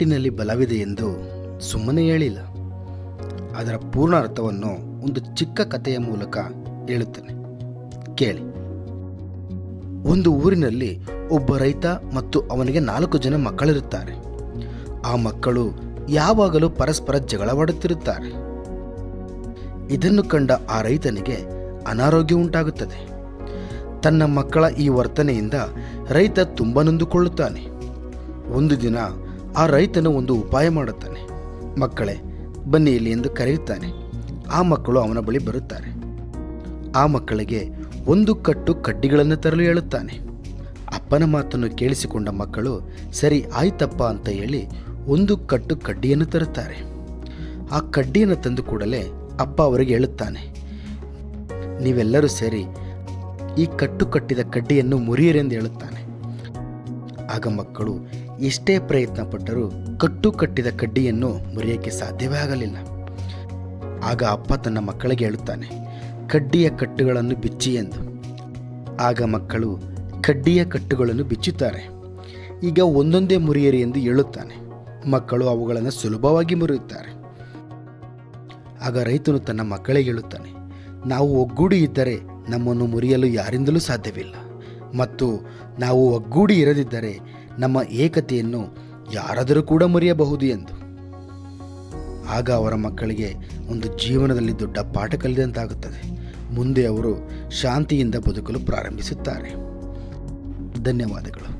ಮಾತಿನಲ್ಲಿ ಬಲವಿದೆ ಎಂದು ಸುಮ್ಮನೆ ಹೇಳಿಲ್ಲ. ಅದರ ಪೂರ್ಣ ಅರ್ಥವನ್ನು ಒಂದು ಚಿಕ್ಕ ಕಥೆಯ ಮೂಲಕ ಹೇಳುತ್ತೇನೆ. ಕೇಳಿ. ಒಂದು ಊರಿನಲ್ಲಿ ಒಬ್ಬ ರೈತ ಮತ್ತು ಅವನಿಗೆ ನಾಲ್ಕು ಜನ ಮಕ್ಕಳಿರುತ್ತಾರೆ. ಆ ಮಕ್ಕಳು ಯಾವಾಗಲೂ ಪರಸ್ಪರ ಜಗಳವಾಡುತ್ತಿರುತ್ತಾರೆ. ಇದನ್ನು ಕಂಡ ಆ ರೈತನಿಗೆ ಅನಾರೋಗ್ಯ ಉಂಟಾಗುತ್ತದೆ. ತನ್ನ ಮಕ್ಕಳ ಈ ವರ್ತನೆಯಿಂದ ರೈತ ತುಂಬ ನೊಂದುಕೊಳ್ಳುತ್ತಾನೆ. ಒಂದು ದಿನ ಆ ರೈತನು ಒಂದು ಉಪಾಯ ಮಾಡುತ್ತಾನೆ. ಮಕ್ಕಳೇ, ಬನ್ನಿ ಇಲ್ಲಿ ಎಂದು ಕರೆಯುತ್ತಾನೆ. ಆ ಮಕ್ಕಳು ಅವನ ಬಳಿ ಬರುತ್ತಾರೆ. ಆ ಮಕ್ಕಳಿಗೆ ಒಂದು ಕಟ್ಟು ಕಡ್ಡಿಗಳನ್ನು ತರಲು ಹೇಳುತ್ತಾನೆ. ಅಪ್ಪನ ಮಾತನ್ನು ಕೇಳಿಸಿಕೊಂಡ ಮಕ್ಕಳು, ಸರಿ, ಆಯ್ತಪ್ಪ ಅಂತ ಹೇಳಿ ಒಂದು ಕಟ್ಟು ಕಡ್ಡಿಯನ್ನು ತರುತ್ತಾರೆ. ಆ ಕಡ್ಡಿಯನ್ನು ತಂದು ಕೂಡಲೇ ಅಪ್ಪ ಅವರಿಗೆ ಹೇಳುತ್ತಾನೆ, ನೀವೆಲ್ಲರೂ ಸೇರಿ ಈ ಕಟ್ಟು ಕಟ್ಟಿದ ಕಡ್ಡಿಯನ್ನು ಮುರಿಯಿರೆಂದು ಹೇಳುತ್ತಾನೆ. ಆಗ ಮಕ್ಕಳು ಎಷ್ಟೇ ಪ್ರಯತ್ನ ಪಟ್ಟರೂ ಕಟ್ಟು ಕಟ್ಟಿದ ಕಡ್ಡಿಯನ್ನು ಮುರಿಯೋಕ್ಕೆ ಸಾಧ್ಯವೇ ಆಗಲಿಲ್ಲ ಆಗ ಅಪ್ಪ ತನ್ನ ಮಕ್ಕಳಿಗೆ ಹೇಳುತ್ತಾನೆ, ಕಡ್ಡಿಯ ಕಟ್ಟುಗಳನ್ನು ಬಿಚ್ಚಿ ಎಂದು. ಆಗ ಮಕ್ಕಳು ಕಡ್ಡಿಯ ಕಟ್ಟುಗಳನ್ನು ಬಿಚ್ಚುತ್ತಾರೆ. ಈಗ ಒಂದೊಂದೇ ಮುರಿಯಿರಿ ಎಂದು ಹೇಳುತ್ತಾನೆ. ಮಕ್ಕಳು ಅವುಗಳನ್ನು ಸುಲಭವಾಗಿ ಮುರಿಯುತ್ತಾರೆ. ಆಗ ರೈತನು ತನ್ನ ಮಕ್ಕಳಿಗೆ ಹೇಳುತ್ತಾನೆ, ನಾವು ಒಗ್ಗೂಡಿ ಇದ್ದರೆ ನಮ್ಮನ್ನು ಮುರಿಯಲು ಯಾರಿಂದಲೂ ಸಾಧ್ಯವಿಲ್ಲ. ಮತ್ತು ನಾವು ಒಗ್ಗೂಡಿ ಇರದಿದ್ದರೆ ನಮ್ಮ ಏಕತೆಯನ್ನು ಯಾರಾದರೂ ಕೂಡ ಮುರಿಯಬಹುದು ಎಂದು. ಆಗ ಅವರ ಮಕ್ಕಳಿಗೆ ಒಂದು ಜೀವನದಲ್ಲಿ ದೊಡ್ಡ ಪಾಠ ಕಲಿದಂತಾಗುತ್ತದೆ. ಮುಂದೆ ಅವರು ಶಾಂತಿಯಿಂದ ಬದುಕಲು ಪ್ರಾರಂಭಿಸುತ್ತಾರೆ. ಧನ್ಯವಾದಗಳು.